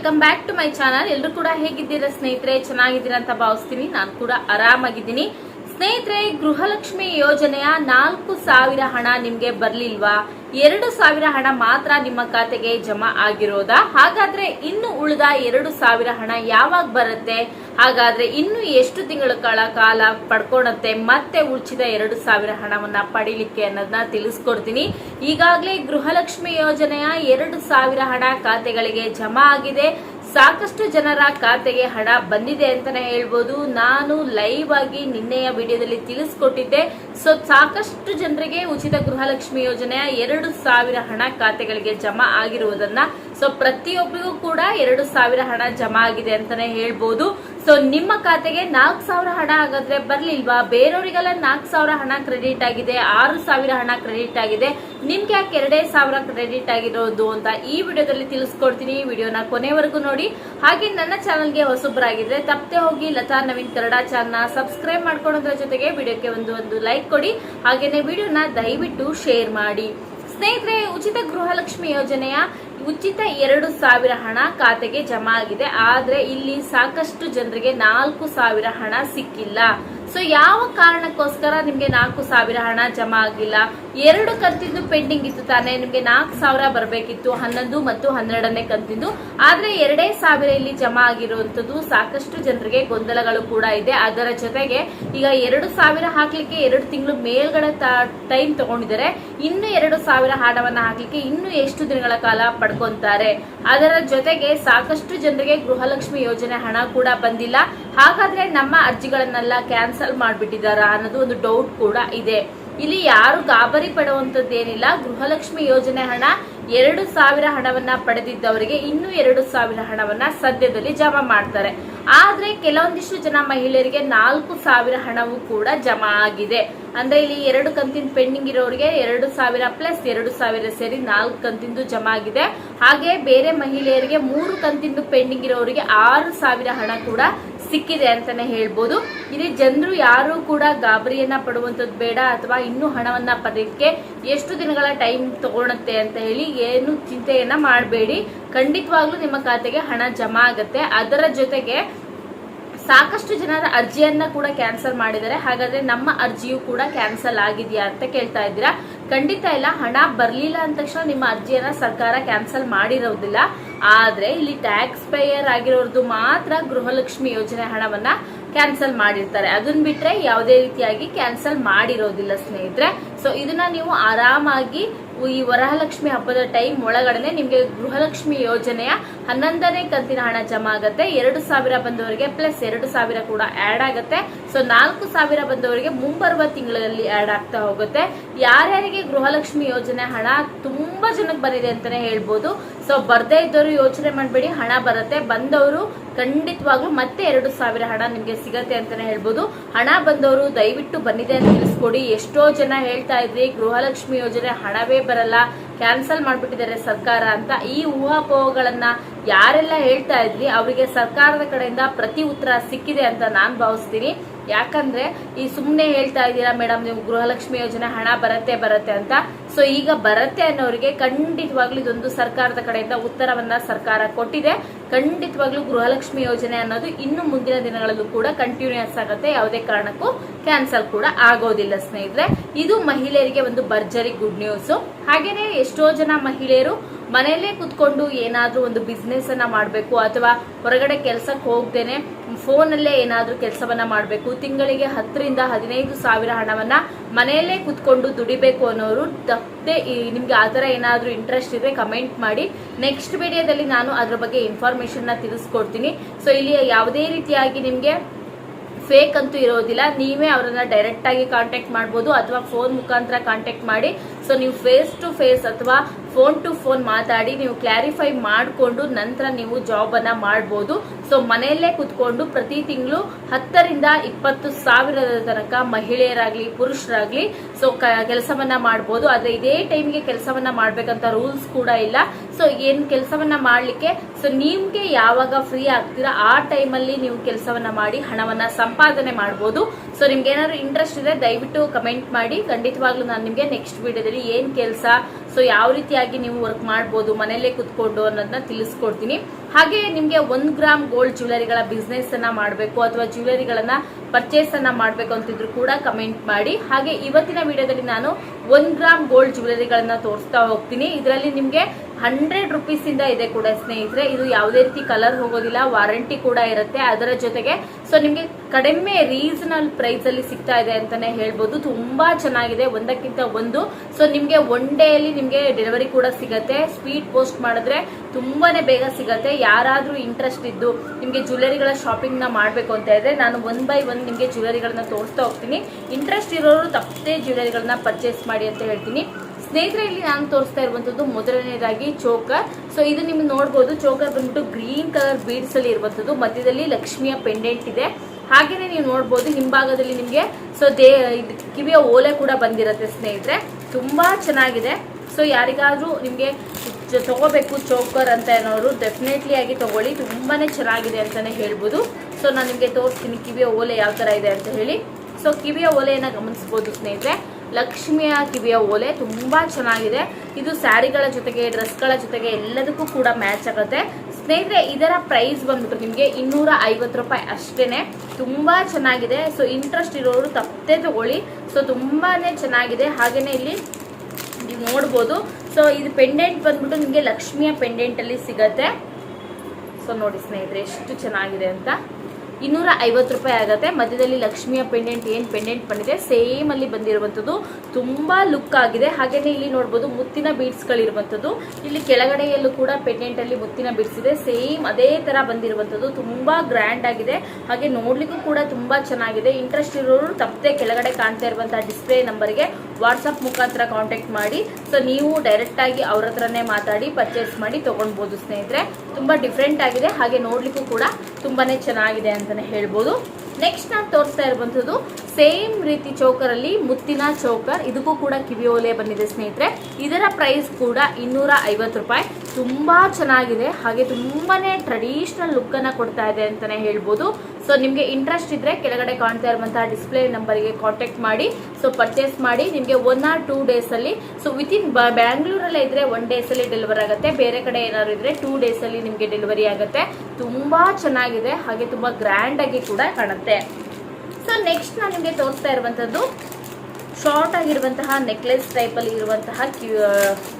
Welcome back to my channel ಎಲ್ಲರೂ ಕೂಡ ಹೇಗಿದ್ದೀರಾ ಸ್ನೇಹಿತರೆ? ಚೆನ್ನಾಗಿದ್ದೀರಾ ಅಂತ ಭಾವಿಸ್ತೀನಿ. ನಾನು ಕೂಡ ಆರಾಮಾಗಿದ್ದೀನಿ. ಸ್ನೇಹಿತರೆ, ಗೃಹಲಕ್ಷ್ಮಿ ಯೋಜನೆಯ ನಾಲ್ಕು ಸಾವಿರ ಹಣ ನಿಮ್ಗೆ ಬರ್ಲಿಲ್ವಾ? ಎರಡು ಸಾವಿರ ಹಣ ಮಾತ್ರ ನಿಮ್ಮ ಖಾತೆಗೆ ಜಮಾ ಆಗಿರೋದಾ? ಹಾಗಾದ್ರೆ ಇನ್ನು ಉಳಿದ ಎರಡು ಸಾವಿರ ಹಣ ಯಾವಾಗ ಬರುತ್ತೆ? ಹಾಗಾದ್ರೆ ಇನ್ನು ಎಷ್ಟು ತಿಂಗಳ ಕಾಲ ಕಾಲ ಪಡ್ಕೊಳತ್ತೆ ಮತ್ತೆ ಉಳಿಸಿದ ಎರಡು ಸಾವಿರ ಹಣವನ್ನ ಪಡಿಲಿಕ್ಕೆ ಅನ್ನೋದನ್ನ ತಿಳಿಸ್ಕೊಡ್ತೀನಿ. ಈಗಾಗಲೇ ಗೃಹಲಕ್ಷ್ಮಿ ಯೋಜನೆಯ ಎರಡು ಸಾವಿರ ಹಣ ಖಾತೆಗಳಿಗೆ ಜಮಾ ಆಗಿದೆ. ಸಾಕಷ್ಟು ಜನರ ಖಾತೆಗೆ ಹಣ ಬಂದಿದೆ ಅಂತಾನೆ ಹೇಳ್ಬೋದು. ನಾನು ಲೈವ್ ಆಗಿ ನಿನ್ನೆಯ ವಿಡಿಯೋದಲ್ಲಿ ತಿಳಿಸ್ಕೊಟ್ಟಿದ್ದೆ. ಸೊ ಸಾಕಷ್ಟು ಜನರಿಗೆ ಉಚಿತ ಗೃಹಲಕ್ಷ್ಮಿ ಯೋಜನೆಯ ಎರಡು ಸಾವಿರ ಹಣ ಖಾತೆಗಳಿಗೆ ಜಮಾ ಆಗಿರುವುದನ್ನ ಸೊ ಪ್ರತಿಯೊಬ್ಬರಿಗೂ ಕೂಡ ಎರಡು ಸಾವಿರ ಹಣ ಜಮಾ ಆಗಿದೆ ಅಂತಾನೆ ಹೇಳ್ಬೋದು. ಸೊ ನಿಮ್ಮ ಖಾತೆಗೆ ನಾಲ್ಕು ಸಾವಿರ ಹಣ ಹಾಗಾದ್ರೆ ಬರ್ಲಿಲ್ವಾ? ಬೇರೆಯವರಿಗೆಲ್ಲ ನಾಲ್ಕು ಸಾವಿರ ಹಣ ಕ್ರೆಡಿಟ್ ಆಗಿದೆ, ಆರು ಸಾವಿರ ಹಣ ಕ್ರೆಡಿಟ್ ಆಗಿದೆ. ನಿಮ್ಗೆ ಯಾಕೆ ಎರಡೇ ಸಾವಿರ ಕ್ರೆಡಿಟ್ ಆಗಿರೋದು ಅಂತ ಈ ವಿಡಿಯೋದಲ್ಲಿ ತಿಳಿಸ್ಕೊಡ್ತೀನಿ. ವಿಡಿಯೋನ ಕೊನೆವರೆಗೂ ನೋಡಿ. ಹಾಗೆ ನನ್ನ ಚಾನಲ್ಗೆ ಹೊಸೊಬ್ಬರಾಗಿದ್ರೆ ತಪ್ಪದೆ ಹೋಗಿ ಲತಾ ನವೀನ್ ಕನ್ನಡ ಚಾನಲ್ನ ಸಬ್ಸ್ಕ್ರೈಬ್ ಮಾಡ್ಕೊಳೋದ್ರ ಜೊತೆಗೆ ವಿಡಿಯೋಕ್ಕೆ ಒಂದು ಒಂದು ಲೈಕ್ ಕೊಡಿ. ಹಾಗೇನೆ ವಿಡಿಯೋನ ದಯವಿಟ್ಟು ಶೇರ್ ಮಾಡಿ. ಸ್ನೇಹಿತರೆ, ಉಚಿತ ಗೃಹಲಕ್ಷ್ಮಿ ಯೋಜನೆಯ ಉಚಿತ ಎರಡು ಸಾವಿರ ಹಣ ಖಾತೆಗೆ ಜಮಾ ಆಗಿದೆ. ಆದ್ರೆ ಇಲ್ಲಿ ಸಾಕಷ್ಟು ಜನರಿಗೆ ನಾಲ್ಕು ಸಾವಿರ ಹಣ ಸಿಕ್ಕಿಲ್ಲ. ಸೊ ಯಾವ ಕಾರಣಕ್ಕೋಸ್ಕರ ನಿಮ್ಗೆ ನಾಲ್ಕು ಸಾವಿರ ಹಣ ಜಮಾ ಆಗಿಲ್ಲ? ಎರಡು ಕಂತಿದ್ದು ಪೆಂಡಿಂಗ್ ಇತ್ತು ತಾನೇ. ನಿಮಗೆ ನಾಲ್ಕು ಸಾವಿರ ಬರಬೇಕಿತ್ತು, ಹನ್ನೊಂದು ಮತ್ತು ಹನ್ನೆರಡನೇ ಕಂತಿದ್ದು ಆದ್ರೆ ಎರಡೇ ಸಾವಿರ ಇಲ್ಲಿ ಜಮಾ ಆಗಿರುವಂತದ್ದು ಸಾಕಷ್ಟು ಜನರಿಗೆ ಗೊಂದಲಗಳು ಕೂಡ ಇದೆ. ಅದರ ಜೊತೆಗೆ ಈಗ ಎರಡು ಸಾವಿರ ಹಾಕ್ಲಿಕ್ಕೆ ಎರಡು ತಿಂಗಳು ಮೇಲ್ಗಡೆ ಟೈಮ್ ತಗೊಂಡಿದ್ದಾರೆ. ಇನ್ನು ಎರಡು ಸಾವಿರ ಹಣವನ್ನ ಹಾಕ್ಲಿಕ್ಕೆ ಇನ್ನು ಎಷ್ಟು ದಿನಗಳ ಕಾಲ ಪಡ್ಕೊಂತಾರೆ? ಅದರ ಜೊತೆಗೆ ಸಾಕಷ್ಟು ಜನರಿಗೆ ಗೃಹಲಕ್ಷ್ಮಿ ಯೋಜನೆ ಹಣ ಕೂಡ ಬಂದಿಲ್ಲ. ಹಾಗಾದ್ರೆ ನಮ್ಮ ಅರ್ಜಿಗಳನ್ನೆಲ್ಲ ಕ್ಯಾನ್ಸಲ್ ಮಾಡಿಬಿಟ್ಟಿದ್ದಾರಾ ಅನ್ನೋದು ಒಂದು ಡೌಟ್ ಕೂಡ ಇದೆ. ಇಲ್ಲಿ ಯಾರು ಗಾಬರಿ ಪಡುವಂತದ್ದೇನಿಲ್ಲ. ಗೃಹಲಕ್ಷ್ಮಿ ಯೋಜನೆ ಹಣ ಎರಡು ಸಾವಿರ ಹಣವನ್ನ ಪಡೆದಿದ್ದವರಿಗೆ ಇನ್ನೂ ಎರಡು ಸಾವಿರ ಹಣವನ್ನ ಸದ್ಯದಲ್ಲಿ ಜಮಾ ಮಾಡ್ತಾರೆ. ಆದ್ರೆ ಕೆಲವೊಂದಿಷ್ಟು ಜನ ಮಹಿಳೆಯರಿಗೆ ನಾಲ್ಕು ಸಾವಿರ ಹಣವು ಕೂಡ ಜಮಾ ಆಗಿದೆ. ಅಂದ್ರೆ ಇಲ್ಲಿ ಎರಡು ಕಂತಿನ ಪೆಂಡಿಂಗ್ ಇರೋರಿಗೆ ಎರಡು ಸಾವಿರ ಪ್ಲಸ್ ಎರಡು ಸಾವಿರ ಸೇರಿ ನಾಲ್ಕು ಕಂತಿಂದು ಜಮಾ ಆಗಿದೆ. ಹಾಗೆ ಬೇರೆ ಮಹಿಳೆಯರಿಗೆ ಮೂರು ಕಂತಿಂದು ಪೆಂಡಿಂಗ್ ಇರೋರಿಗೆ ಆರು ಸಾವಿರ ಹಣ ಕೂಡ ಸಿಕ್ಕಿದೆ ಅಂತಾನೆ ಹೇಳ್ಬೋದು. ಇಲ್ಲಿ ಜನರು ಯಾರು ಕೂಡ ಗಾಬರಿಯನ್ನ ಪಡುವಂಥದ್ದು ಬೇಡ ಅಥವಾ ಇನ್ನೂ ಹಣವನ್ನ ಪಡೆಯಕ್ಕೆ ಎಷ್ಟು ದಿನಗಳ ಟೈಮ್ ತಗೊಳತ್ತೆ ಅಂತ ಹೇಳಿ ಏನು ಚಿಂತೆಯನ್ನ ಮಾಡಬೇಡಿ. ಖಂಡಿತವಾಗ್ಲೂ ನಿಮ್ಮ ಖಾತೆಗೆ ಹಣ ಜಮಾ ಆಗುತ್ತೆ. ಅದರ ಜೊತೆಗೆ ಸಾಕಷ್ಟು ಜನರ ಅರ್ಜಿಯನ್ನ ಕೂಡ ಕ್ಯಾನ್ಸಲ್ ಮಾಡಿದ್ದಾರೆ. ಹಾಗಾದ್ರೆ ನಮ್ಮ ಅರ್ಜಿಯು ಕೂಡ ಕ್ಯಾನ್ಸಲ್ ಆಗಿದೆಯಾ ಅಂತ ಕೇಳ್ತಾ ಇದ್ದೀರಾ. ಖಂಡಿತ ಇಲ್ಲ, ಹಣ ಬರ್ಲಿಲ್ಲ ಅಂದ ತಕ್ಷಣ ನಿಮ್ಮ ಅರ್ಜಿಯನ್ನ ಸರ್ಕಾರ ಕ್ಯಾನ್ಸಲ್ ಮಾಡಿರೋದಿಲ್ಲ. ಆದ್ರೆ ಇಲ್ಲಿ ಟ್ಯಾಕ್ಸ್ ಪೇಯರ್ ಆಗಿರೋರ್ದು ಮಾತ್ರ ಗೃಹಲಕ್ಷ್ಮಿ ಯೋಜನೆ ಹಣವನ್ನ ಕ್ಯಾನ್ಸಲ್ ಮಾಡಿರ್ತಾರೆ. ಅದನ್ನ ಬಿಟ್ರೆ ಯಾವುದೇ ರೀತಿಯಾಗಿ ಕ್ಯಾನ್ಸಲ್ ಮಾಡಿರೋದಿಲ್ಲ ಸ್ನೇಹಿತರೆ. ಸೊ ಇದನ್ನ ನೀವು ಆರಾಮಾಗಿ ಈ ವರಹಲಕ್ಷ್ಮಿ ಹಬ್ಬದ ಟೈಮ್ ಒಳಗಡೆ ನಿಮ್ಗೆ ಗೃಹಲಕ್ಷ್ಮಿ ಯೋಜನೆಯ ಹನ್ನೊಂದನೇ ಕಂತಿನ ಹಣ ಜಮಾ ಆಗುತ್ತೆ. ಎರಡು ಸಾವಿರ ಬಂದವರಿಗೆ ಪ್ಲಸ್ ಎರಡು ಸಾವಿರ ಕೂಡ ಆಡ್ ಆಗುತ್ತೆ. ಸೊ ನಾಲ್ಕು ಸಾವಿರ ಬಂದವರಿಗೆ ಮುಂಬರುವ ತಿಂಗಳಲ್ಲಿ ಆಡ್ ಆಗ್ತಾ ಹೋಗುತ್ತೆ. ಯಾರ್ಯಾರಿಗೆ ಗೃಹಲಕ್ಷ್ಮಿ ಯೋಜನೆ ಹಣ ತುಂಬಾ ಜನಕ್ಕೆ ಬಂದಿದೆ ಅಂತಾನೆ ಹೇಳ್ಬೋದು. ಸೊ ಬರ್ದೇ ಇದ್ದವರು ಯೋಚನೆ ಮಾಡಬೇಡಿ. ಹಣ ಬರುತ್ತೆ. ಬಂದವರು ಖಂಡಿತವಾಗ್ಲೂ ಮತ್ತೆ ಎರಡು ಸಾವಿರ ಹಣ ನಿಮ್ಗೆ ಸಿಗತ್ತೆ ಅಂತಾನೆ ಹೇಳ್ಬೋದು. ಹಣ ಬಂದವರು ದಯವಿಟ್ಟು ಬಂದಿದೆ ಅಂತ ತಿಳಿಸ್ಕೊಡಿ. ಎಷ್ಟೋ ಜನ ಹೇಳ್ತಾ ಇದ್ರಿ, ಗೃಹಲಕ್ಷ್ಮಿ ಯೋಜನೆ ಹಣವೇ ಬರಲ್ಲ, ಕ್ಯಾನ್ಸಲ್ ಮಾಡ್ಬಿಟ್ಟಿದ್ದಾರೆ ಸರ್ಕಾರ ಅಂತ. ಈ ಊಹಾಪೋಹಗಳನ್ನ ಯಾರೆಲ್ಲ ಹೇಳ್ತಾ ಇದ್ರಿ, ಅವರಿಗೆ ಸರ್ಕಾರದ ಕಡೆಯಿಂದ ಪ್ರತಿ ಉತ್ತರ ಸಿಕ್ಕಿದೆ ಅಂತ ನಾನ್ ಭಾವಿಸ್ತೀನಿ. ಯಾಕಂದ್ರೆ ಈ ಸುಮ್ಮನೆ ಹೇಳ್ತಾ ಇದ್ದೀರಾ ಮೇಡಮ್ ನೀವು ಗೃಹಲಕ್ಷ್ಮಿ ಯೋಜನೆ ಹಣ ಬರತ್ತೆ ಬರತ್ತೆ ಅಂತ. ಸೊ ಈಗ ಬರತ್ತೆ ಅನ್ನೋರಿಗೆ ಖಂಡಿತವಾಗ್ಲೂ ಇದೊಂದು ಸರ್ಕಾರದ ಕಡೆಯಿಂದ ಉತ್ತರವನ್ನ ಸರ್ಕಾರ ಕೊಟ್ಟಿದೆ. ಖಂಡಿತವಾಗ್ಲೂ ಗೃಹಲಕ್ಷ್ಮಿ ಯೋಜನೆ ಅನ್ನೋದು ಇನ್ನು ಮುಂದಿನ ದಿನಗಳಲ್ಲೂ ಕೂಡ ಕಂಟಿನ್ಯೂಸ್ ಆಗುತ್ತೆ. ಯಾವುದೇ ಕಾರಣಕ್ಕೂ ಕ್ಯಾನ್ಸಲ್ ಕೂಡ ಆಗೋದಿಲ್ಲ ಸ್ನೇಹಿತರೆ. ಇದು ಮಹಿಳೆಯರಿಗೆ ಒಂದು ಭರ್ಜರಿ ಗುಡ್ ನ್ಯೂಸ್ ಹಾಗೇನೆ ಎಷ್ಟೋ ಜನ ಮಹಿಳೆಯರು ಮನೆಯಲ್ಲೇ ಕುತ್ಕೊಂಡು ಏನಾದ್ರೂ ಒಂದು ಬಿಸ್ನೆಸ್ ಅನ್ನ ಮಾಡಬೇಕು ಅಥವಾ ಹೊರಗಡೆ ಕೆಲಸಕ್ಕೆ ಹೋಗ್ದೇನೆ ಫೋನಲ್ಲೇ ಏನಾದ್ರೂ ಕೆಲಸವನ್ನ ಮಾಡಬೇಕು. ತಿಂಗಳಿಗೆ ಹತ್ತರಿಂದ ಹದಿನೈದು ಸಾವಿರ ಹಣವನ್ನ ಮನೆಯಲ್ಲೇ ಕುತ್ಕೊಂಡು ದುಡಿಬೇಕು ಅನ್ನೋರು ತಪ್ಪದೆ ನಿಮ್ಗೆ ಆ ಥರ ಏನಾದ್ರೂ ಇಂಟ್ರೆಸ್ಟ್ ಇದ್ರೆ ಕಮೆಂಟ್ ಮಾಡಿ. ನೆಕ್ಸ್ಟ್ ವಿಡಿಯೋದಲ್ಲಿ ನಾನು ಅದ್ರ ಬಗ್ಗೆ ಇನ್ಫಾರ್ಮೇಶನ್ನ ತಿಳಿಸ್ಕೊಡ್ತೀನಿ. ಸೊ ಇಲ್ಲಿ ಯಾವುದೇ ರೀತಿಯಾಗಿ ನಿಮಗೆ ಫೇಕ್ ಅಂತೂ ಇರೋದಿಲ್ಲ. ನೀವೇ ಅವರನ್ನ ಡೈರೆಕ್ಟ್ ಆಗಿ ಕಾಂಟ್ಯಾಕ್ಟ್ ಮಾಡ್ಬೋದು ಅಥವಾ ಫೋನ್ ಮುಖಾಂತರ ಕಾಂಟ್ಯಾಕ್ಟ್ ಮಾಡಿ. ಸೊ ನೀವು ಫೇಸ್ ಟು ಫೇಸ್ ಅಥವಾ ಫೋನ್ ಟು ಫೋನ್ ಮಾತಾಡಿ, ನೀವು ಕ್ಲಾರಿಫೈ ಮಾಡಿಕೊಂಡು ನಂತರ ನೀವು ಜಾಬ್ ಅನ್ನ ಮಾಡ್ಬೋದು. ಸೊ ಮನೆಯಲ್ಲೇ ಕುತ್ಕೊಂಡು ಪ್ರತಿ ತಿಂಗಳು ಹತ್ತರಿಂದ ಇಪ್ಪತ್ತು ಸಾವಿರದ ತನಕ ಮಹಿಳೆಯರಾಗ್ಲಿ, ಪುರುಷರಾಗ್ಲಿ ಸೊ ಕೆಲಸವನ್ನ ಮಾಡ್ಬೋದು. ಆದ್ರೆ ಇದೇ ಟೈಮ್ಗೆ ಕೆಲಸವನ್ನ ಮಾಡ್ಬೇಕಂತ ರೂಲ್ಸ್ ಕೂಡ ಇಲ್ಲ. ಸೊ ಏನ್ ಕೆಲಸವನ್ನ ಮಾಡ್ಲಿಕ್ಕೆ? ಸೊ ನಿಮ್ಗೆ ಯಾವಾಗ ಫ್ರೀ ಆಗ್ತೀರಾ ಆ ಟೈಮಲ್ಲಿ ನೀವು ಕೆಲಸವನ್ನ ಮಾಡಿ ಹಣವನ್ನ ಸಂಪಾದನೆ ಮಾಡ್ಬೋದು. ಸೊ ನಿಮ್ಗೆ ಏನಾದ್ರು ಇಂಟ್ರೆಸ್ಟ್ ಇದೆ ದಯವಿಟ್ಟು ಕಮೆಂಟ್ ಮಾಡಿ. ಖಂಡಿತವಾಗ್ಲೂ ನಾನು ನಿಮ್ಗೆ ನೆಕ್ಸ್ಟ್ ವಿಡಿಯೋದಲ್ಲಿ ಏನ್ ಕೆಲಸ ಸೊ ಯಾವ ರೀತಿಯಾಗಿ ನೀವು ವರ್ಕ್ ಮಾಡ್ಬೋದು, ಮನೆಯಲ್ಲೇ ಕುತ್ಕೊಂಡು ಅನ್ನೋದನ್ನ ತಿಳಿಸ್ಕೊಡ್ತೀನಿ. ಹಾಗೆ ನಿಮಗೆ ಒಂದ್ ಗ್ರಾಮ್ ಗೋಲ್ಡ್ ಜ್ಯುವೆಲರಿಗಳ ಬಿಸ್ನೆಸ್ ಅನ್ನ ಮಾಡಬೇಕು ಅಥವಾ ಜ್ಯುವೆಲರಿಗಳನ್ನ ಪರ್ಚೇಸ್ ಅನ್ನ ಮಾಡಬೇಕು ಅಂತಿದ್ರು ಕೂಡ ಕಮೆಂಟ್ ಮಾಡಿ. ಹಾಗೆ ಇವತ್ತಿನ ವಿಡಿಯೋದಲ್ಲಿ ನಾನು ಒಂದ್ ಗ್ರಾಮ್ ಗೋಲ್ಡ್ ಜ್ಯುವೆಲರಿಗಳನ್ನ ತೋರಿಸ್ತಾ ಹೋಗ್ತೀನಿ. ಇದರಲ್ಲಿ ನಿಮಗೆ ಹಂಡ್ರೆಡ್ ರುಪೀಸ್ ಇಂದ ಇದೆ ಕೂಡ ಸ್ನೇಹಿತರೆ. ಇದು ಯಾವುದೇ ರೀತಿ ಕಲರ್ ಹೋಗೋದಿಲ್ಲ, ವಾರಂಟಿ ಕೂಡ ಇರುತ್ತೆ. ಅದರ ಜೊತೆಗೆ ಸೊ ನಿಮಗೆ ಕಡಿಮೆ ರೀಸನಲ್ ಪ್ರೈಸ್ ಅಲ್ಲಿ ಸಿಗ್ತಾ ಇದೆ ಅಂತಾನೆ ಹೇಳ್ಬೋದು. ತುಂಬಾ ಚೆನ್ನಾಗಿದೆ, ಒಂದಕ್ಕಿಂತ ಒಂದು. ಸೊ ನಿಮಗೆ ಒನ್ ಡೇ ಅಲ್ಲಿ ನಿಮಗೆ ಡೆಲಿವರಿ ಕೂಡ ಸಿಗತ್ತೆ. ಸ್ಪೀಡ್ ಪೋಸ್ಟ್ ಮಾಡಿದ್ರೆ ತುಂಬಾನೇ ಬೇಗ ಸಿಗತ್ತೆ. ಯಾರಾದ್ರೂ ಇಂಟ್ರೆಸ್ಟ್ ಇದ್ದು ನಿಮಗೆ ಜ್ಯುವೆಲರಿಗಳ ಶಾಪಿಂಗ್ನ ಮಾಡಬೇಕು ಅಂತ ಇದ್ರೆ ನಾನು ಒನ್ ಬೈ ಒನ್ ನಿಮಗೆ ಜ್ಯುವೆಲರಿಗಳನ್ನ ತೋರಿಸ್ತಾ ಹೋಗ್ತೀನಿ. ಇಂಟ್ರೆಸ್ಟ್ ಇರೋರು ತಪ್ಪದೆ ಜ್ಯುವೆಲರಿಗಳನ್ನ ಪರ್ಚೇಸ್ ಮಾಡಿ ಅಂತ ಹೇಳ್ತೀನಿ. ಸ್ನೇಹಿತರೆ, ಇಲ್ಲಿ ನಾನು ತೋರಿಸ್ತಾ ಇರುವಂತದ್ದು ಮೊದಲನೇದಾಗಿ ಚೋಕರ್. ಸೊ ಇದು ನಿಮ್ಗೆ ನೋಡ್ಬೋದು, ಚೋಕರ್ ಬಂದ್ಬಿಟ್ಟು ಗ್ರೀನ್ ಕಲರ್ ಬೀಡ್ಸ್ ಅಲ್ಲಿ ಇರುವಂತದ್ದು ಮಧ್ಯದಲ್ಲಿ ಲಕ್ಷ್ಮಿಯ ಪೆಂಡೆಂಟ್ ಇದೆ. ಹಾಗೇನೆ ನೀವು ನೋಡ್ಬೋದು, ಹಿಂಭಾಗದಲ್ಲಿ ನಿಮಗೆ ಸೊ ದೇ ಕಿವಿಯ ಓಲೆ ಕೂಡ ಬಂದಿರತ್ತೆ ಸ್ನೇಹಿತರೆ. ತುಂಬಾ ಚೆನ್ನಾಗಿದೆ. ಸೊ ಯಾರಿಗಾದ್ರೂ ನಿಮಗೆ ತಗೋಬೇಕು ಚೋಕರ್ ಅಂತ ಅನ್ನೋರು ಡೆಫಿನೆಟ್ಲಿ ಆಗಿ ತಗೊಳ್ಳಿ. ತುಂಬಾನೇ ಚೆನ್ನಾಗಿದೆ ಅಂತಾನೆ ಹೇಳ್ಬೋದು. ಸೊ ನಾನು ನಿಮಗೆ ತೋರಿಸ್ತೀನಿ ಕಿವಿಯ ಓಲೆ ಯಾವ ತರ ಇದೆ ಅಂತ ಹೇಳಿ. ಸೊ ಕಿವಿಯ ಓಲೆಯನ್ನು ಗಮನಿಸ್ಬೋದು ಸ್ನೇಹಿತರೆ. ಲಕ್ಷ್ಮಿಯ ಕಿವಿಯ ಓಲೆ ತುಂಬಾ ಚೆನ್ನಾಗಿದೆ. ಇದು ಸ್ಯಾರಿಗಳ ಜೊತೆಗೆ, ಡ್ರೆಸ್ಗಳ ಜೊತೆಗೆ ಎಲ್ಲದಕ್ಕೂ ಕೂಡ ಮ್ಯಾಚ್ ಆಗುತ್ತೆ. ಸ್ನೇಹಿತರೆ, ಇದರ ಪ್ರೈಸ್ ಬಂದ್ಬಿಟ್ಟು ನಿಮಗೆ ಇನ್ನೂರ ಐವತ್ತು ರೂಪಾಯಿ ಅಷ್ಟೇ ತುಂಬ ಚೆನ್ನಾಗಿದೆ. ಸೊ ಇಂಟ್ರೆಸ್ಟ್ ಇರೋರು ತಪ್ಪದೆ ತಗೊಳ್ಳಿ. ಸೊ ತುಂಬಾನೇ ಚೆನ್ನಾಗಿದೆ. ಹಾಗೆಯೇ ಇಲ್ಲಿ ನೀವು ನೋಡ್ಬೋದು. ಸೊ ಇದು ಪೆಂಡೆಂಟ್ ಬಂದ್ಬಿಟ್ಟು ನಿಮಗೆ ಲಕ್ಷ್ಮಿಯ ಪೆಂಡೆಂಟಲ್ಲಿ ಸಿಗತ್ತೆ. ಸೊ ನೋಡಿ ಸ್ನೇಹಿತರೆ, ಎಷ್ಟು ಚೆನ್ನಾಗಿದೆ ಅಂತ. ಇನ್ನೂರ ಐವತ್ತು ರೂಪಾಯಿ ಆಗುತ್ತೆ. ಮಧ್ಯದಲ್ಲಿ ಲಕ್ಷ್ಮಿಯ ಪೆಂಡೆಂಟ್ ಏನು ಪೆಂಡೆಂಟ್ ಬಂದಿದೆ ಸೇಮ್ ಅಲ್ಲಿ ಬಂದಿರುವಂಥದ್ದು. ತುಂಬಾ ಲುಕ್ ಆಗಿದೆ. ಹಾಗೆಯೇ ಇಲ್ಲಿ ನೋಡ್ಬೋದು ಮುತ್ತಿನ ಬೀಡ್ಸ್ಗಳಿರುವಂಥದ್ದು ಇಲ್ಲಿ ಕೆಳಗಡೆಯಲ್ಲೂ ಕೂಡ ಪೆಂಡೆಂಟ್ ಅಲ್ಲಿ ಮುತ್ತಿನ ಬೀಡ್ಸ್ ಇದೆ. ಸೇಮ್ ಅದೇ ತರ ಬಂದಿರುವಂಥದ್ದು. ತುಂಬಾ ಗ್ರ್ಯಾಂಡ್ ಆಗಿದೆ. ಹಾಗೆ ನೋಡ್ಲಿಕ್ಕೂ ಕೂಡ ತುಂಬಾ ಚೆನ್ನಾಗಿದೆ. ಇಂಟ್ರೆಸ್ಟ್ ಇರೋರು ತಪ್ಪದೆ ಕೆಳಗಡೆ ಕಾಣ್ತಾ ಇರುವಂತಹ ಡಿಸ್ಪ್ಲೇ ನಂಬರ್ಗೆ ವಾಟ್ಸಪ್ ಮುಖಾಂತರ ಕಾಂಟ್ಯಾಕ್ಟ್ ಮಾಡಿ. ಸೊ ನೀವು ಡೈರೆಕ್ಟ್ ಆಗಿ ಅವ್ರ ಹತ್ರನೇ ಮಾತಾಡಿ ಪರ್ಚೇಸ್ ಮಾಡಿ ತಗೊಳ್ಬೋದು ಸ್ನೇಹಿತರೆ. ತುಂಬಾ ಡಿಫ್ರೆಂಟ್ ಆಗಿದೆ. ಹಾಗೆ ನೋಡ್ಲಿಕ್ಕೂ ಕೂಡ ತುಂಬಾನೇ ಚೆನ್ನಾಗಿದೆ ಅಂತಾನೆ ಹೇಳ್ಬೋದು. ನೆಕ್ಸ್ಟ್ ನಾನು ತೋರಿಸ್ತಾ ಇರುವಂತದ್ದು ಸೇಮ್ ರೀತಿ ಚೌಕರ್ ಅಲ್ಲಿ ಮುತ್ತಿನ ಚೌಕರ್. ಇದಕ್ಕೂ ಕೂಡ ಕಿವಿ ಓಲೆ ಬಂದಿದೆ ಸ್ನೇಹಿತರೆ. ಇದರ ಪ್ರೈಸ್ ಕೂಡ ಇನ್ನೂರ ಐವತ್ತು ರೂಪಾಯಿ. ತುಂಬಾ ಚೆನ್ನಾಗಿದೆ. ಹಾಗೆ ತುಂಬಾನೇ ಟ್ರೆಡಿಷನಲ್ ಲುಕ್ಕನ್ನು ಕೊಡ್ತಾ ಇದೆ ಅಂತಾನೆ ಹೇಳ್ಬೋದು. ಸೊ ನಿಮಗೆ ಇಂಟ್ರೆಸ್ಟ್ ಇದ್ರೆ ಕೆಳಗಡೆ ಕಾಣ್ತಾ ಇರುವಂತಹ ಡಿಸ್ಪ್ಲೇ ನಂಬರ್ಗೆ ಕಾಂಟ್ಯಾಕ್ಟ್ ಮಾಡಿ. ಸೊ ಪರ್ಚೇಸ್ ಮಾಡಿ. ನಿಮಗೆ ಒನ್ ಆರ್ ಟೂ ಡೇಸ್ ಅಲ್ಲಿ ಸೊ ವಿತಿನ್ ಬ್ಯಾಂಗ್ಳೂರಲ್ಲೇ ಇದ್ರೆ ಒನ್ ಡೇಸ್ ಅಲ್ಲಿ ಡೆಲಿವರ್ ಆಗುತ್ತೆ. ಬೇರೆ ಕಡೆ ಏನಾದ್ರು ಇದ್ರೆ ಟೂ ಡೇಸ್ ಅಲ್ಲಿ ನಿಮಗೆ ಡೆಲಿವರಿ ಆಗುತ್ತೆ. ತುಂಬಾ ಚೆನ್ನಾಗಿದೆ. ಹಾಗೆ ತುಂಬಾ ಗ್ರ್ಯಾಂಡ್ ಆಗಿ ಕೂಡ ಕಾಣುತ್ತೆ. ಸೊ ನೆಕ್ಸ್ಟ್ ನಾನು ನಿಮಗೆ ತೋರಿಸ್ತಾ ಇರುವಂತದ್ದು ಶಾರ್ಟ್ ಆಗಿರುವಂತಹ ನೆಕ್ಲೆಸ್ ಟೈಪ್ ಅಲ್ಲಿ ಇರುವಂತಹ ಕ್ಯೂ-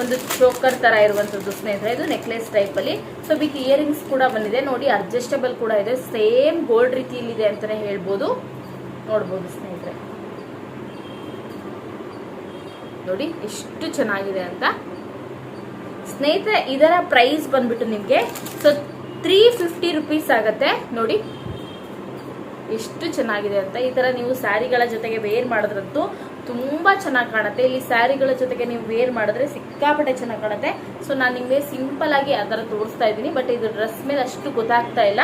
ಒಂದು ಚೋಕರ್ ತರ ಇರುವಂತದ್ದು ಸ್ನೇಹಿತರೆ, ಇದು ನೆಕ್ಲೆಸ್ ಟೈಪ್ ಅಲ್ಲಿ. ಸೊ ವಿತ್ ಇಯರಿಂಗ್ಸ್ ಕೂಡ ಬಂದಿದೆ. ನೋಡಿ ಅಡ್ಜಸ್ಟಬಲ್ ಕೂಡ ಇದೆ. ಸೇಮ್ ಗೋಲ್ಡ್ ರೀತಿಯಲ್ಲಿದೆ ಅಂತಾನೆ ಹೇಳ್ಬೋದು. ನೋಡ್ಬೋದು ಸ್ನೇಹಿತರೆ. ನೋಡಿ, ಎಷ್ಟು ಚೆನ್ನಾಗಿದೆ ಅಂತ. ಸ್ನೇಹಿತರೆ, ಇದರ ಪ್ರೈಸ್ ಬಂದ್ಬಿಟ್ಟು ನಿಮಗೆ ಸೊ ತ್ರೀ ಫಿಫ್ಟಿ ರುಪೀಸ್ ಆಗತ್ತೆ. ನೋಡಿ ಎಷ್ಟು ಚೆನ್ನಾಗಿದೆ ಅಂತ ಈ ತರ ನೀವು ಸ್ಯಾರಿಗಳ ಜೊತೆಗೆ ವೇರ್ ಮಾಡಿದ್ರಂತೂ ತುಂಬಾ ಚೆನ್ನಾಗಿ ಕಾಣುತ್ತೆ. ಇಲ್ಲಿ ಸ್ಯಾರಿಗಳ ಜೊತೆಗೆ ನೀವು ವೇರ್ ಮಾಡಿದ್ರೆ ಸಿಕ್ಕಾಪಟ್ಟೆ ಚೆನ್ನಾಗಿ ಕಾಣುತ್ತೆ. ಸೊ ನಾನು ನಿಮಗೆ ಸಿಂಪಲ್ ಆಗಿ ಥರ ತೋರಿಸ್ತಾ ಇದ್ದೀನಿ ಬಟ್ ಇದು ಡ್ರೆಸ್ ಮೇಲೆ ಅಷ್ಟು ಗೊತ್ತಾಗ್ತಾ ಇಲ್ಲ.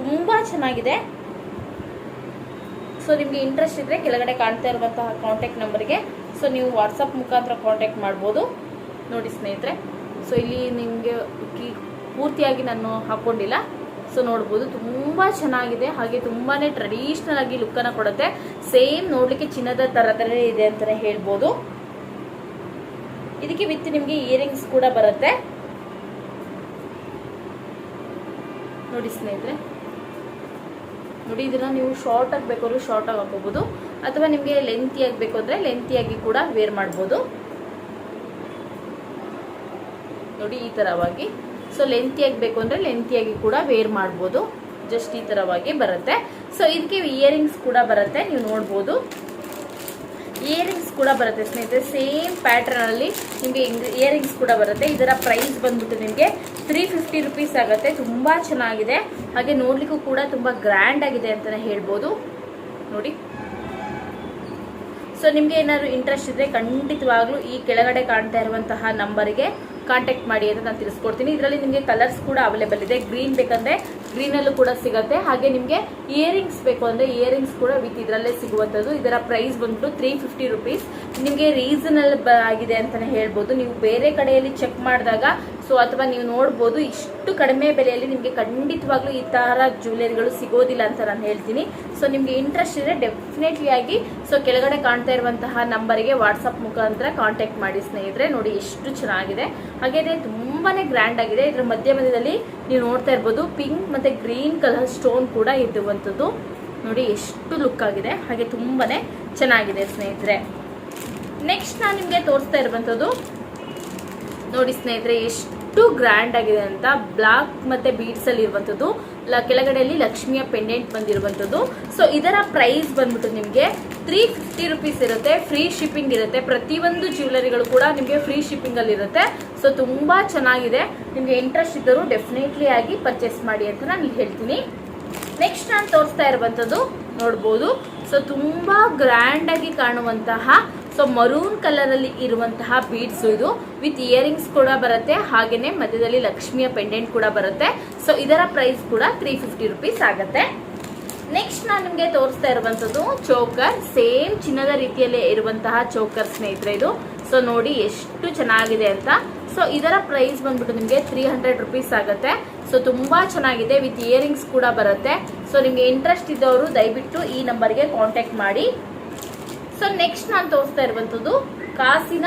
ತುಂಬಾ ಚೆನ್ನಾಗಿದೆ. ಸೊ ನಿಮಗೆ ಇಂಟ್ರೆಸ್ಟ್ ಇದ್ರೆ ಕೆಳಗಡೆ ಕಾಣ್ತಾ ಇರುವಂತಹ ಕಾಂಟ್ಯಾಕ್ಟ್ ನಂಬರ್ಗೆ ಸೊ ನೀವು ವಾಟ್ಸಪ್ ಮುಖಾಂತರ ಕಾಂಟ್ಯಾಕ್ಟ್ ಮಾಡ್ಬೋದು. ನೋಡಿ ಸ್ನೇಹಿತರೆ ಸೊ ಇಲ್ಲಿ ನಿಮಗೆ ಪೂರ್ತಿಯಾಗಿ ನಾನು ಹಾಕೊಂಡಿಲ್ಲ. ಸೊ ನೋಡ್ಬೋದು, ತುಂಬಾ ಚೆನ್ನಾಗಿದೆ. ಹಾಗೆ ತುಂಬಾನೇ ಟ್ರೆಡಿಷನಲ್ ಆಗಿ ಲುಕ್ ಅನ್ನ ಕೊಡುತ್ತೆ. ಸೇಮ್ ನೋಡ್ಲಿಕ್ಕೆ ಚಿನ್ನದ ತರದಲ್ಲೇ ಇದೆ ಅಂತಾನೆ ಹೇಳ್ಬೋದು. ಇದಕ್ಕೆ ವಿತ್ ನಿಮಗೆ ಇಯರಿಂಗ್ಸ್ ಕೂಡ ಬರುತ್ತೆ. ನೋಡಿ ಸ್ನೇಹಿತರೆ. ನೋಡಿ ಇದನ್ನ ನೀವು ಶಾರ್ಟ್ ಆಗಿ ಬೇಕಾದ್ರು ಶಾರ್ಟ್ ಆಗಿ ಹಾಕೋಬಹುದು ಅಥವಾ ನಿಮಗೆ ಲೆಂತಿ ಆಗಬೇಕು ಅಂದ್ರೆ ಲೆಂತಿಯಾಗಿ ಕೂಡ ವೇರ್ ಮಾಡ್ಬೋದು. ನೋಡಿ ಈ ತರವಾಗಿ. ಸೊ ಲೆಂತಿಯಾಗಿ ಬೇಕು ಅಂದ್ರೆ ಲೆಂತಿಯಾಗಿ ಕೂಡ ವೇರ್ ಮಾಡ್ಬೋದು. ಜಸ್ಟ್ ಈ ತರವಾಗಿ ಬರುತ್ತೆ. ಸೊ ಇದಕ್ಕೆ ಇಯರಿಂಗ್ಸ್ ಕೂಡ ಬರುತ್ತೆ. ನೀವು ನೋಡ್ಬೋದು. ಇಯರಿಂಗ್ಸ್ ಕೂಡ ಬರುತ್ತೆ ಸ್ನೇಹಿತರೆ. ಸೇಮ್ ಪ್ಯಾಟರ್ನ್ ಅಲ್ಲಿ ನಿಮಗೆ ಇಯರಿಂಗ್ಸ್ ಕೂಡ ಬರುತ್ತೆ. ಇದರ ಪ್ರೈಸ್ ಬಂದ್ಬಿಟ್ಟು ನಿಮಗೆ ತ್ರೀ ಫಿಫ್ಟಿ ರುಪೀಸ್ ಆಗುತ್ತೆ. ತುಂಬಾ ಚೆನ್ನಾಗಿದೆ. ಹಾಗೆ ನೋಡಲಿಕ್ಕೂ ಕೂಡ ತುಂಬಾ ಗ್ರ್ಯಾಂಡ್ ಆಗಿದೆ ಅಂತಾನೆ ಹೇಳ್ಬೋದು. ನೋಡಿ. ಸೊ ನಿಮಗೆ ಏನಾದ್ರು ಇಂಟ್ರೆಸ್ಟ್ ಇದ್ರೆ ಖಂಡಿತವಾಗ್ಲೂ ಈ ಕೆಳಗಡೆ ಕಾಣ್ತಾ ಇರುವಂತಹ ನಂಬರ್ಗೆ ಕಾಂಟ್ಯಾಕ್ಟ್ ಮಾಡಿ ಅಂತ ನಾನು ತಿಳಿಸ್ಕೊಡ್ತೀನಿ. ಇದರಲ್ಲಿ ನಿಮಗೆ ಕಲರ್ಸ್ ಕೂಡ ಅವೈಲೇಬಲ್ ಇದೆ. ಗ್ರೀನ್ ಬೇಕಂದ್ರೆ ಗ್ರೀನ್ ಅಲ್ಲೂ ಕೂಡ ಸಿಗುತ್ತೆ. ಹಾಗೆ ನಿಮಗೆ ಇಯರಿಂಗ್ಸ್ ಬೇಕು ಅಂದ್ರೆ ಇಯರಿಂಗ್ಸ್ ಕೂಡ ವಿತ್ ಇದರಲ್ಲೇ ಸಿಗುವಂಥದ್ದು. ಇದರ ಪ್ರೈಸ್ ಬಂದ್ಬಿಟ್ಟು ತ್ರೀ ಫಿಫ್ಟಿ ರುಪೀಸ್ ನಿಮಗೆ ರೀಸನಲ್ ಆಗಿದೆ ಅಂತಲೇ ಹೇಳ್ಬೋದು. ನೀವು ಬೇರೆ ಕಡೆಯಲ್ಲಿ ಚೆಕ್ ಮಾಡಿದಾಗ ಸೊ ಅಥವಾ ನೀವು ನೋಡ್ಬೋದು ಇಷ್ಟು ಕಡಿಮೆ ಬೆಲೆಯಲ್ಲಿ ನಿಮಗೆ ಖಂಡಿತವಾಗ್ಲೂ ಈ ಥರ ಜ್ಯುವೆಲರಿಗಳು ಸಿಗೋದಿಲ್ಲ ಅಂತ ನಾನು ಹೇಳ್ತೀನಿ. ಸೊ ನಿಮಗೆ ಇಂಟ್ರೆಸ್ಟ್ ಇದ್ರೆ ಡೆಫಿನೆಟ್ಲಿ ಆಗಿ ಸೊ ಕೆಳಗಡೆ ಕಾಣ್ತಾ ಇರುವಂತಹ ನಂಬರಿಗೆ ವಾಟ್ಸಪ್ ಮುಖಾಂತರ ಕಾಂಟ್ಯಾಕ್ಟ್ ಮಾಡಿ ಸ್ನೇಹಿತರೆ. ನೋಡಿ ಎಷ್ಟು ಚೆನ್ನಾಗಿದೆ. ಹಾಗೇನೆ ತುಂಬಾ ಗ್ರ್ಯಾಂಡ್ ಆಗಿದೆ. ಇದರ ಮಧ್ಯ ಮಧ್ಯದಲ್ಲಿ ನೀವು ನೋಡ್ತಾ ಇರ್ಬೋದು ಪಿಂಕ್ ಮತ್ತು ಗ್ರೀನ್ ಕಲರ್ ಸ್ಟೋನ್ ಕೂಡ ಇದ್ದುವಂಥದ್ದು ನೋಡಿ ಎಷ್ಟು ಲುಕ್ ಆಗಿದೆ. ಹಾಗೆ ತುಂಬಾ ಚೆನ್ನಾಗಿದೆ ಸ್ನೇಹಿತರೆ. ನೆಕ್ಸ್ಟ್ ನಾನು ನಿಮಗೆ ತೋರಿಸ್ತಾ ಇರುವಂಥದ್ದು ನೋಡಿ ಸ್ನೇಹಿತರೆ, ಎಷ್ಟು ಗ್ರ್ಯಾಂಡ್ ಆಗಿದೆ ಅಂತ ಬ್ಲಾಕ್ ಮತ್ತೆ ಬೀಡ್ಸ್ ಅಲ್ಲಿ ಇರುವಂತದ್ದು. ಕೆಳಗಡೆಯಲ್ಲಿ ಲಕ್ಷ್ಮಿಯ ಪೆಂಡೆಂಟ್ ಬಂದಿರುವಂತದ್ದು. ಸೊ ಇದರ ಪ್ರೈಸ್ ಬಂದ್ಬಿಟ್ಟು ನಿಮಗೆ ತ್ರೀ ಫಿಫ್ಟಿ ರುಪೀಸ್ ಇರುತ್ತೆ. ಫ್ರೀ ಶಿಪ್ಪಿಂಗ್ ಇರುತ್ತೆ. ಪ್ರತಿಯೊಂದು ಜ್ಯುವೆಲರಿಗಳು ಕೂಡ ನಿಮಗೆ ಫ್ರೀ ಶಿಪ್ಪಿಂಗ್ ಅಲ್ಲಿ ಇರುತ್ತೆ. ಸೊ ತುಂಬಾ ಚೆನ್ನಾಗಿದೆ. ನಿಮಗೆ ಇಂಟ್ರೆಸ್ಟ್ ಇದ್ದರೂ ಡೆಫಿನೆಟ್ಲಿ ಆಗಿ ಪರ್ಚೇಸ್ ಮಾಡಿ ಅಂತ ನಾನು ಹೇಳ್ತೀನಿ. ನೆಕ್ಸ್ಟ್ ನಾನು ತೋರಿಸ್ತಾ ಇರುವಂತದ್ದು ನೋಡ್ಬೋದು. ಸೊ ತುಂಬಾ ಗ್ರ್ಯಾಂಡ್ ಆಗಿ ಕಾಣುವಂತಹ ಸೊ ಮರೂನ್ ಕಲರ್ ಅಲ್ಲಿ ಇರುವಂತಹ ಬೀಡ್ಸ್ ಇದು. ವಿತ್ ಇಯರಿಂಗ್ಸ್ ಕೂಡ ಬರುತ್ತೆ. ಹಾಗೇನೆ ಮಧ್ಯದಲ್ಲಿ ಲಕ್ಷ್ಮಿಯ ಪೆಂಡೆಂಟ್ ಕೂಡ ಬರುತ್ತೆ. ಸೊ ಇದರ ಪ್ರೈಸ್ ಕೂಡ ತ್ರೀ ಫಿಫ್ಟಿ ರುಪೀಸ್ ಆಗುತ್ತೆ. ನೆಕ್ಸ್ಟ್ ನಾನು ನಿಮಗೆ ತೋರಿಸ್ತಾ ಇರುವಂತದ್ದು ಚೋಕರ್. ಸೇಮ್ ಚಿನ್ನದ ರೀತಿಯಲ್ಲೇ ಇರುವಂತಹ ಚೋಕರ್ ಸ್ನೇಹಿತರೆ ಇದು. ಸೊ ನೋಡಿ ಎಷ್ಟು ಚೆನ್ನಾಗಿದೆ ಅಂತ. ಸೊ ಇದರ ಪ್ರೈಸ್ ಬಂದ್ಬಿಟ್ಟು ನಿಮಗೆ ತ್ರೀ ಹಂಡ್ರೆಡ್ ರುಪೀಸ್ ಆಗುತ್ತೆ. ಸೊ ತುಂಬಾ ಚೆನ್ನಾಗಿದೆ. ವಿತ್ ಇಯರಿಂಗ್ಸ್ ಕೂಡ ಬರುತ್ತೆ. ಸೊ ನಿಮಗೆ ಇಂಟ್ರೆಸ್ಟ್ ಇದ್ದವರು ದಯವಿಟ್ಟು ಈ ನಂಬರ್ಗೆ ಕಾಂಟ್ಯಾಕ್ಟ್ ಮಾಡಿ. ಸೊ ನೆಕ್ಸ್ಟ್ ನಾನು ತೋರಿಸ್ತಾ ಇರುವಂತದ್ದು ಕಾಸಿನ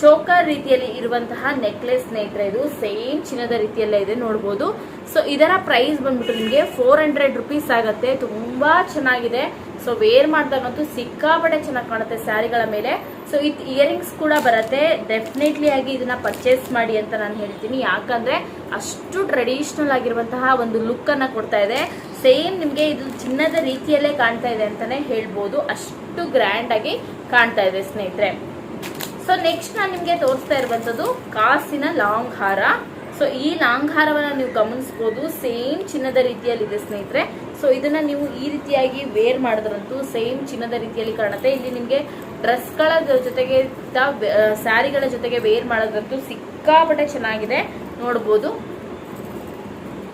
ಚೋಕರ್ ರೀತಿಯಲ್ಲಿ ಇರುವಂತಹ ನೆಕ್ಲೆಸ್ ಸ್ನೇಹಿತರೆ, ಇದು ಸೇಮ್ ಚಿನ್ನದ ರೀತಿಯಲ್ಲೇ ಇದೆ, ನೋಡ್ಬೋದು. ಸೊ ಇದರ ಪ್ರೈಸ್ ಬಂದ್ಬಿಟ್ಟು ನಿಮಗೆ ಫೋರ್ ಹಂಡ್ರೆಡ್ ರುಪೀಸ್ ಆಗುತ್ತೆ, ತುಂಬಾ ಚೆನ್ನಾಗಿದೆ. ಸೊ ವೇರ್ ಮಾಡಿದಾಗಂತೂ ಸಿಕ್ಕಾಪಟ್ಟೆ ಚೆನ್ನಾಗಿ ಕಾಣುತ್ತೆ ಸ್ಯಾರಿಗಳ ಮೇಲೆ. ಸೊ ಇತ್ ಇಯರಿಂಗ್ಸ್ ಕೂಡ ಬರುತ್ತೆ. ಡೆಫಿನೆಟ್ಲಿ ಆಗಿ ಇದನ್ನ ಪರ್ಚೇಸ್ ಮಾಡಿ ಅಂತ ನಾನು ಹೇಳ್ತೀನಿ. ಯಾಕಂದ್ರೆ ಅಷ್ಟು ಟ್ರೆಡಿಷನಲ್ ಆಗಿರುವಂತಹ ಒಂದು ಲುಕ್ ಅನ್ನ ಕೊಡ್ತಾ ಇದೆ. ಸೇಮ್ ನಿಮಗೆ ಇದು ಚಿನ್ನದ ರೀತಿಯಲ್ಲೇ ಕಾಣ್ತಾ ಇದೆ ಅಂತಾನೆ ಹೇಳ್ಬೋದು. ಅಷ್ಟು ಗ್ರ್ಯಾಂಡ್ ಆಗಿ ಕಾಣ್ತಾ ಇದೆ ಸ್ನೇಹಿತರೆ. ಸೊ ನೆಕ್ಸ್ಟ್ ನಾನು ನಿಮಗೆ ತೋರಿಸ್ತಾ ಇರುವಂತದ್ದು ಕಾಸಿನ ಲಾಂಗ್ ಹಾರ ಸೊ ಈ ಲಾಂಗ್ ಹಾರವನ್ನ ನೀವು ಗಮನಿಸಬಹುದು ಸೇಮ್ ಚಿನ್ನದ ರೀತಿಯಲ್ಲಿ ಇದೆ ಸ್ನೇಹಿತರೆ. ಸೊ ಇದನ್ನ ನೀವು ಈ ರೀತಿಯಾಗಿ ವೇರ್ ಮಾಡಿದ್ರಂತೂ ಸೇಮ್ ಚಿನ್ನದ ರೀತಿಯಲ್ಲಿ ಕಾಣುತ್ತೆ. ಇಲ್ಲಿ ನಿಮಗೆ ಡ್ರೆಸ್ಗಳ ಜೊತೆಗೆ ಸ್ಯಾರಿಗಳ ಜೊತೆಗೆ ವೇರ್ ಮಾಡೋದ್ರಂತೂ ಸಿಕ್ಕಾಪಟ್ಟೆ ಚೆನ್ನಾಗಿದೆ. ನೋಡ್ಬೋದು.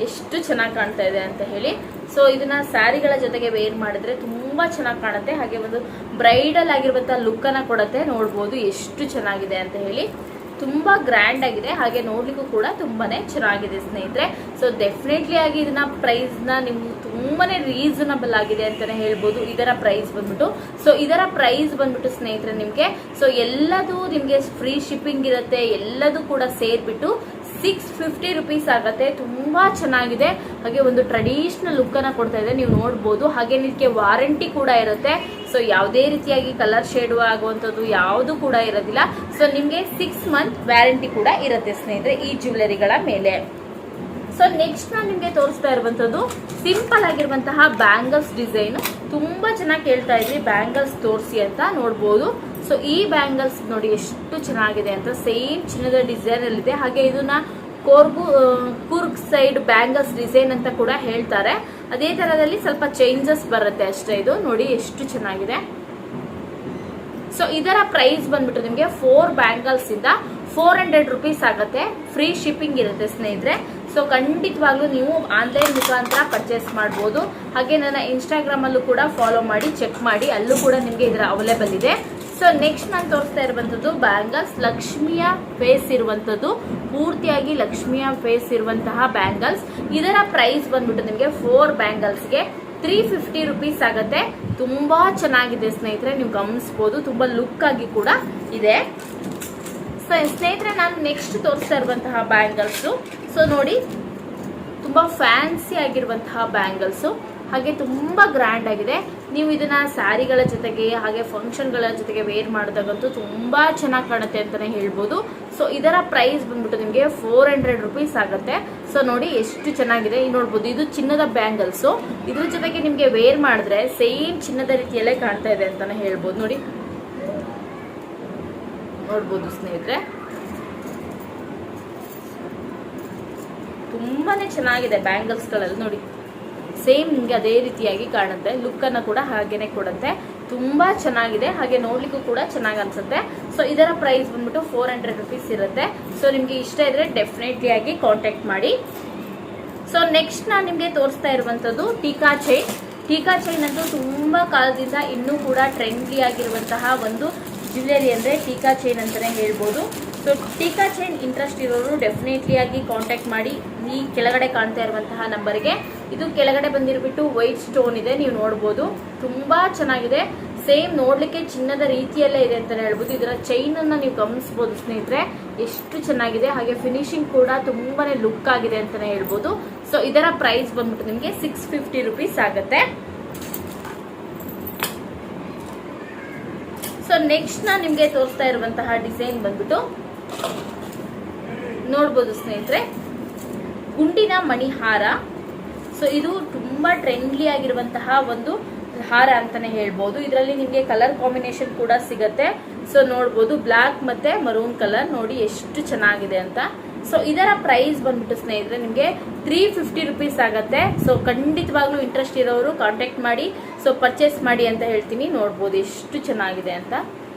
ಎಷ್ಟು ಚೆನ್ನಾಗಿ ಕಾಣ್ತಾ ಇದೆ ಅಂತ ಹೇಳಿ. ಸೊ ಇದನ್ನ ಸ್ಯಾರಿಗಳ ಜೊತೆಗೆ ವೇರ್ ಮಾಡಿದ್ರೆ ತುಂಬಾ ಚೆನ್ನಾಗಿ ಕಾಣುತ್ತೆ. ಹಾಗೆ ಒಂದು ಬ್ರೈಡಲ್ ಆಗಿರುವಂತಹ ಲುಕ್ ಅನ್ನ ಕೊಡುತ್ತೆ. ನೋಡ್ಬೋದು ಎಷ್ಟು ಚೆನ್ನಾಗಿದೆ ಅಂತ ಹೇಳಿ. ತುಂಬಾ ಗ್ರ್ಯಾಂಡ್ ಆಗಿದೆ. ಹಾಗೆ ನೋಡ್ಲಿಕ್ಕೂ ಕೂಡ ತುಂಬಾನೇ ಚೆನ್ನಾಗಿದೆ ಸ್ನೇಹಿತರೆ. ಸೊ ಡೆಫಿನೆಟ್ಲಿ ಆಗಿ ಇದನ್ನ ಪ್ರೈಸ್ನ ನಿಮ್ಗೆ ತುಂಬಾನೇ ರೀಸನಬಲ್ ಆಗಿದೆ ಅಂತಾನೆ ಹೇಳ್ಬೋದು. ಇದರ ಪ್ರೈಸ್ ಬಂದ್ಬಿಟ್ಟು. ಸೊ ಇದರ ಪ್ರೈಸ್ ಬಂದ್ಬಿಟ್ಟು ಸ್ನೇಹಿತರೆ ನಿಮ್ಗೆ. ಸೊ ಎಲ್ಲದೂ ನಿಮ್ಗೆ ಫ್ರೀ ಶಿಪ್ಪಿಂಗ್ ಇರುತ್ತೆ. ಎಲ್ಲದೂ ಕೂಡ ಸೇರ್ಬಿಟ್ಟು ಸಿಕ್ಸ್ ಫಿಫ್ಟಿ ರುಪೀಸ್ ಆಗುತ್ತೆ. ತುಂಬಾ ಚೆನ್ನಾಗಿದೆ. ಹಾಗೆ ಒಂದು ಟ್ರೆಡಿಷನಲ್ ಲುಕ್ಕನ್ನು ಕೊಡ್ತಾ ಇದೆ. ನೀವು ನೋಡ್ಬೋದು. ಹಾಗೆ ಇದಕ್ಕೆ ವಾರಂಟಿ ಕೂಡ ಇರುತ್ತೆ. ಸೊ ಯಾವುದೇ ರೀತಿಯಾಗಿ ಕಲರ್ ಶೇಡ್ ಆಗುವಂಥದ್ದು ಯಾವುದು ಕೂಡ ಇರೋದಿಲ್ಲ. ಸೊ ನಿಮಗೆ ಸಿಕ್ಸ್ ಮಂತ್ ವ್ಯಾರಂಟಿ ಕೂಡ ಇರುತ್ತೆ ಸ್ನೇಹಿತರೆ ಈ ಜ್ಯುವೆಲರಿಗಳ ಮೇಲೆ. ಸೊ ನೆಕ್ಸ್ಟ್ ನಾನು ನಿಮಗೆ ತೋರಿಸ್ತಾ ಇರುವಂಥದ್ದು ಸಿಂಪಲ್ ಆಗಿರುವಂತಹ ಬ್ಯಾಂಗಲ್ಸ್ ಡಿಸೈನ್ ತುಂಬಾ ಚೆನ್ನಾಗಿ ಕೇಳ್ತಾ ಇದ್ವಿ ಬ್ಯಾಂಗಲ್ಸ್ ತೋರಿಸಿ ಅಂತ ನೋಡ್ಬೋದು. ಸೊ ಈ ಬ್ಯಾಂಗಲ್ಸ್ ನೋಡಿ ಎಷ್ಟು ಚೆನ್ನಾಗಿದೆ ಅಂತ ಸೇಮ್ ಚಿನ್ನದ ಡಿಸೈನ್ ಅಲ್ಲಿದೆ ಹಾಗೆ ಇದನ್ನ Coorg Coorg side bangles design ಅಂತ ಕೂಡ ಹೇಳ್ತಾರೆ. ಅದೇ ತರದಲ್ಲಿ ಸ್ವಲ್ಪ ಚೇಂಜಸ್ ಬರುತ್ತೆ ಅಷ್ಟೇ ಇದು. ನೋಡಿ ಎಷ್ಟು ಚೆನ್ನಾಗಿದೆ. ಸೊ ಇದರ ಪ್ರೈಸ್ ಬಂದ್ಬಿಟ್ಟು ನಿಮಗೆ ಫೋರ್ ಬ್ಯಾಂಗಲ್ಸ್ ಇಂದ ಫೋರ್ ಹಂಡ್ರೆಡ್ ರುಪೀಸ್ ಆಗುತ್ತೆ. ಫ್ರೀ ಶಿಪ್ಪಿಂಗ್ ಇರುತ್ತೆ ಸ್ನೇಹಿತರೆ. ಸೊ ಖಂಡಿತವಾಗ್ಲೂ ನೀವು ಆನ್ಲೈನ್ ಮುಖಾಂತರ ಪರ್ಚೇಸ್ ಮಾಡ್ಬೋದು. ಹಾಗೆ ನನ್ನ ಇನ್ಸ್ಟಾಗ್ರಾಮ್ ಅಲ್ಲೂ ಕೂಡ ಫಾಲೋ ಮಾಡಿ ಚೆಕ್ ಮಾಡಿ. ಅಲ್ಲೂ ಕೂಡ ನಿಮಗೆ ಇದರ ಅವೈಲೇಬಲ್ ಇದೆ. ಸೊ ನೆಕ್ಸ್ಟ್ ನಾನು ತೋರಿಸ್ತಾ ಇರುವಂತದ್ದು ಬ್ಯಾಂಗಲ್ಸ್ ಲಕ್ಷ್ಮಿಯ ಫೇಸ್ ಇರುವಂತದ್ದು. ಪೂರ್ತಿಯಾಗಿ ಲಕ್ಷ್ಮಿಯ ಫೇಸ್ ಇರುವಂತಹ ಬ್ಯಾಂಗಲ್ಸ್ ಇದರ ಪ್ರೈಸ್ ಬಂದ್ಬಿಟ್ಟು ನಿಮಗೆ ಫೋರ್ ಬ್ಯಾಂಗಲ್ಸ್ಗೆ ತ್ರೀ ಫಿಫ್ಟಿ ರುಪೀಸ್ ಆಗುತ್ತೆ. ತುಂಬಾ ಚೆನ್ನಾಗಿದೆ ಸ್ನೇಹಿತರೆ, ನೀವು ಗಮನಿಸಬಹುದು ತುಂಬಾ ಲುಕ್ ಆಗಿ ಕೂಡ ಇದೆ. ಸೊ ಸ್ನೇಹಿತರೆ, ನಾನು ನೆಕ್ಸ್ಟ್ ತೋರಿಸ್ತಾ ಇರುವಂತಹ ಬ್ಯಾಂಗಲ್ಸು ಸೊ ನೋಡಿ, ತುಂಬಾ ಫ್ಯಾನ್ಸಿ ಆಗಿರುವಂತಹ ಬ್ಯಾಂಗಲ್ಸು ಹಾಗೆ ತುಂಬಾ ಗ್ರ್ಯಾಂಡ್ ಆಗಿದೆ. ನೀವು ಇದನ್ನ ಸ್ಯಾರಿಗಳ ಜೊತೆಗೆ ಹಾಗೆ ಫಂಕ್ಷನ್ಗಳ ಜೊತೆಗೆ ವೇರ್ ಮಾಡಿದಾಗಂತೂ ತುಂಬಾ ಚೆನ್ನಾಗಿ ಕಾಣುತ್ತೆ ಅಂತಾನೆ ಹೇಳ್ಬೋದು. ಸೊ ಇದರ ಪ್ರೈಸ್ ಬಂದ್ಬಿಟ್ಟು ನಿಮಗೆ ಫೋರ್ ಹಂಡ್ರೆಡ್ ರುಪೀಸ್ ಆಗುತ್ತೆ. ಸೊ ನೋಡಿ ಎಷ್ಟು ಚೆನ್ನಾಗಿದೆ. ಇಲ್ಲಿ ನೋಡ್ಬೋದು, ಇದು ಚಿನ್ನದ ಬ್ಯಾಂಗಲ್ಸು ಇದ್ರ ಜೊತೆಗೆ ನಿಮಗೆ ವೇರ್ ಮಾಡಿದ್ರೆ ಸೇಮ್ ಚಿನ್ನದ ರೀತಿಯಲ್ಲೇ ಕಾಣ್ತಾ ಇದೆ ಅಂತಾನೆ ಹೇಳ್ಬೋದು. ನೋಡಿ. ನೋಡ್ಬೋದು ಸ್ನೇಹಿತರೆ. ತುಂಬಾನೇ ಚೆನ್ನಾಗಿದೆ ಬ್ಯಾಂಗಲ್ಸ್ಗಳಲ್ಲಿ ನೋಡಿ. ಸೇಮ್ ನಿಮಗೆ ಅದೇ ರೀತಿಯಾಗಿ ಕಾಣುತ್ತೆ. ಲುಕ್ಕನ್ನು ಕೂಡ ಹಾಗೇನೆ ಕೊಡುತ್ತೆ. ತುಂಬಾ ಚೆನ್ನಾಗಿದೆ. ಹಾಗೆ ನೋಡ್ಲಿಕ್ಕೂ ಕೂಡ ಚೆನ್ನಾಗಿ ಅನ್ಸುತ್ತೆ. ಸೊ ಇದರ ಪ್ರೈಸ್ ಬಂದ್ಬಿಟ್ಟು ಫೋರ್ ಹಂಡ್ರೆಡ್ ರುಪೀಸ್ ಇರುತ್ತೆ. ಸೊ ನಿಮ್ಗೆ ಇಷ್ಟ ಇದ್ರೆ ಡೆಫಿನೆಟ್ಲಿ ಆಗಿ ಕಾಂಟ್ಯಾಕ್ಟ್ ಮಾಡಿ. ಸೊ ನೆಕ್ಸ್ಟ್ ನಾನು ನಿಮಗೆ ತೋರಿಸ್ತಾ ಇರುವಂತದ್ದು ಟೀಕಾ ಚೈನ್ ಟೀಕಾ ಚೈನ್ ಅಂತೂ ತುಂಬಾ ಕಾಲದಿಂದ ಇನ್ನೂ ಕೂಡ ಟ್ರೆಂಡ್ಲಿ ಆಗಿರುವಂತಹ ಒಂದು ಜ್ಯುವೆಲರಿ ಅಂದ್ರೆ ಟೀಕಾ ಚೈನ್ ಅಂತಾನೆ ಹೇಳ್ಬೋದು. ಸೊ ಟೀಕಾ ಚೈನ್ ಇಂಟ್ರೆಸ್ಟ್ ಇರೋರು ಡೆಫಿನೆಟ್ಲಿ ಆಗಿ ಕಾಂಟ್ಯಾಕ್ಟ್ ಮಾಡಿ. ಈ ಕೆಳಗಡೆ ಕಾಣ್ತಾ ಇರುವಂತಹ ನಂಬರ್ಗೆ ಇದು ಕೆಳಗಡೆ ಬಂದಿರ್ಬಿಟ್ಟು ವೈಟ್ ಸ್ಟೋನ್ ಇದೆ, ನೀವು ನೋಡ್ಬೋದು. ತುಂಬಾ ಚೆನ್ನಾಗಿದೆ. ಸೇಮ್ ನೋಡ್ಲಿಕ್ಕೆ ಚಿನ್ನದ ರೀತಿಯಲ್ಲೇ ಇದೆ ಅಂತಾನೆ ಹೇಳ್ಬೋದು. ಇದರ ಚೈನ್ ಅನ್ನ ನೀವು ಗಮನಿಸಬಹುದು ಸ್ನೇಹಿತರೆ. ಎಷ್ಟು ಚೆನ್ನಾಗಿದೆ. ಹಾಗೆ ಫಿನಿಶಿಂಗ್ ಕೂಡ ತುಂಬಾನೇ ಲುಕ್ ಆಗಿದೆ ಅಂತಾನೆ ಹೇಳ್ಬೋದು. ಸೊ ಇದರ ಪ್ರೈಸ್ ಬಂದ್ಬಿಟ್ಟು ನಿಮಗೆ ಸಿಕ್ಸ್ ಫಿಫ್ಟಿ ರುಪೀಸ್ ಆಗುತ್ತೆ. ಸೊ ನೆಕ್ಸ್ಟ್ ನಾನು ನಿಮಗೆ ತೋರಿಸ್ತಾ ಇರುವಂತಹ ಡಿಸೈನ್ ಬಂದ್ಬಿಟ್ಟು ನೋಡ್ಬೋದು ಸ್ನೇಹಿತರೆ. ಗುಂಡಿನ ಮಣಿ ಹಾರ ಸೊ ಇದು ತುಂಬಾ ಟ್ರೆಂಡ್ಲಿ ಆಗಿರುವಂತಹ ಒಂದು ಹಾರ ಅಂತಾನೆ ಹೇಳ್ಬೋದು. ಇದರಲ್ಲಿ ನಿಮಗೆ ಕಲರ್ ಕಾಂಬಿನೇಷನ್ ಕೂಡ ಸಿಗತ್ತೆ. ಸೊ ನೋಡ್ಬೋದು ಬ್ಲಾಕ್ ಮತ್ತೆ ಮರೂನ್ ಕಲರ್ ನೋಡಿ ಎಷ್ಟು ಚೆನ್ನಾಗಿದೆ ಅಂತ. ಸೊ ಇದರ ಪ್ರೈಸ್ ಬಂದ್ಬಿಟ್ಟು ಸ್ನೇಹಿತರೆ, ನಿಮಗೆ ತ್ರೀ ಫಿಫ್ಟಿ ರುಪೀಸ್ ಆಗತ್ತೆ. ಸೊ ಖಂಡಿತವಾಗ್ಲೂ ಇಂಟ್ರೆಸ್ಟ್ ಇರೋರು ಕಾಂಟ್ಯಾಕ್ಟ್ ಮಾಡಿ. ಸೊ ಪರ್ಚೇಸ್ ಮಾಡಿ ಅಂತ ಹೇಳ್ತೀನಿ. ನೋಡ್ಬೋದು ಎಷ್ಟು ಚೆನ್ನಾಗಿದೆ ಅಂತ.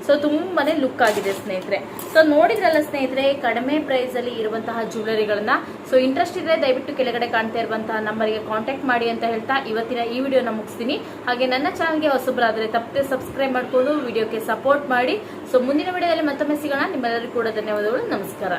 ಸೊ ತುಂಬಾನೇ ಲುಕ್ ಆಗಿದೆ ಸ್ನೇಹಿತರೆ. ಸೊ ನೋಡಿದ್ರಲ್ಲ ಸ್ನೇಹಿತರೆ, ಕಡಿಮೆ ಪ್ರೈಸ್ ಅಲ್ಲಿ ಇರುವಂತಹ ಜ್ಯುವೆಲರಿಗಳನ್ನ ಸೊ ಇಂಟ್ರೆಸ್ಟ್ ಇದ್ರೆ ದಯವಿಟ್ಟು ಕೆಳಗಡೆ ಕಾಣ್ತಾ ಇರುವಂತಹ ನಂಬರ್ಗೆ ಕಾಂಟ್ಯಾಕ್ಟ್ ಮಾಡಿ ಅಂತ ಹೇಳ್ತಾ ಇವತ್ತಿನ ಈ ವಿಡಿಯೋನ ಮುಗಿಸ್ತೀನಿ. ಹಾಗೆ ನನ್ನ ಚಾನಲ್ಗೆ ಹೊಸಬರಾದ್ರೆ ತಪ್ಪದೆ ಸಬ್ಸ್ಕ್ರೈಬ್ ಮಾಡ್ಕೊಂಡು ವಿಡಿಯೋಕ್ಕೆ ಸಪೋರ್ಟ್ ಮಾಡಿ. ಸೊ ಮುಂದಿನ ವಿಡಿಯೋದಲ್ಲಿ ಮತ್ತೊಮ್ಮೆ ಸಿಗೋಣ. ನಿಮ್ಮೆಲ್ಲರಿಗೂ ಕೂಡ ಧನ್ಯವಾದಗಳು. ನಮಸ್ಕಾರ.